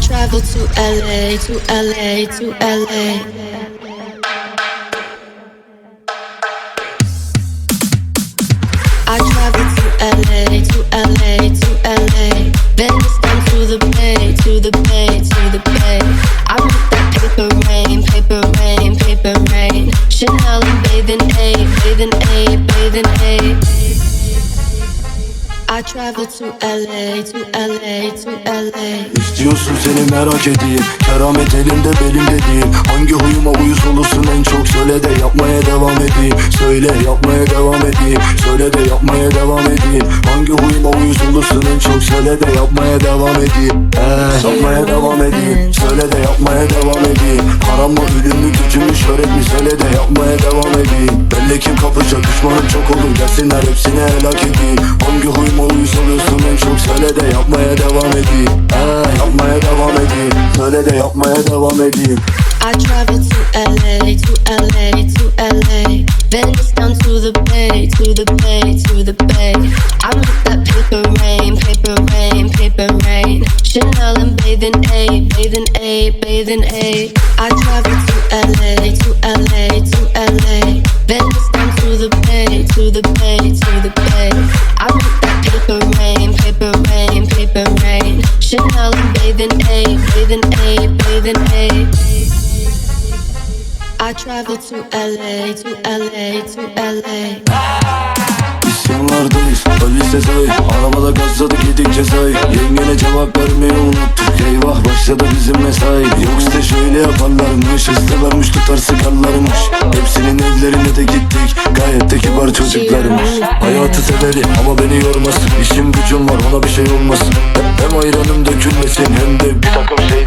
travel to LA, to LA, to LA. I travel to LA, to LA, to LA. Down to the bay, to the bay, to the bay. I'm that paper rain, paper rain, paper rain. Chanel and bathing A, bathing A, bathing A. İstiyorsun seni merak edeyim Keramet elimde belimde değil Hangi huyuma uyuz olursun en çok Söyle de yapmaya devam edeyim. Söyle yapmaya devam edeyim Söyle de yapmaya devam edeyim. Hangi huyuma uyuz olursun en çok Söyle de yapmaya devam edeyim. Ee, Yapmaya devam edeyim Söyle de yapmaya devam edeyim. Param mı ölüm mü Söyle de yapmaya devam edeyim. Belli kim kapacak düşmanım çok olur Gelsinler hepsini helak edeyim I travel to LA, to LA, to LA. Venice down to the bay, to the bay, to the bay. I'm with that paper rain, paper rain, paper rain. Chanel and bathing A, bathing A, bathing A. I travel to LA, to LA, to LA. Venice down to the bay, to the bay, to the bay. I'm with that paper rain, paper bathing A, bathing A. I travel to LA, to LA, to LA. İsyanlardayız Ali Sezai Arabada gazladık yedik cezayı Yengene cevap vermeyi unuttuk. Eyvah başladı bizim mesai. Yok işte şöyle yaparlarmış İstememiş tutar sıkarlarmış Hepsinin evlerine de gittik Gayet de kibar çocuklarmış. Hayatı severi ama beni yormasın. İşim gücüm var ona bir şey olmasın. Hem ayranım dökülmesin hem de bir takım olmasın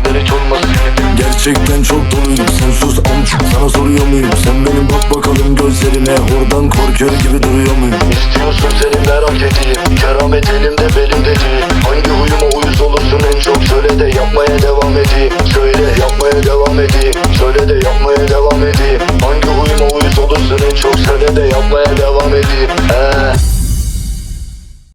Gerçekten çok doluyum. Sen sus amcım. Sana soruyor muyum? Sen benim bak bakalım gözlerime Oradan korkuyor gibi duruyor muyum? İstiyorsun seni merak edeyim. Keramet elimde belimde değil. Hangi huyuma uyuz olursun en çok? Söyle de yapmaya devam edeyim. Söyle yapmaya devam edeyim. Söyle de yapmaya devam edeyim. Hangi huyuma uyuz olursun en çok? Söyle de yapmaya devam edeyim.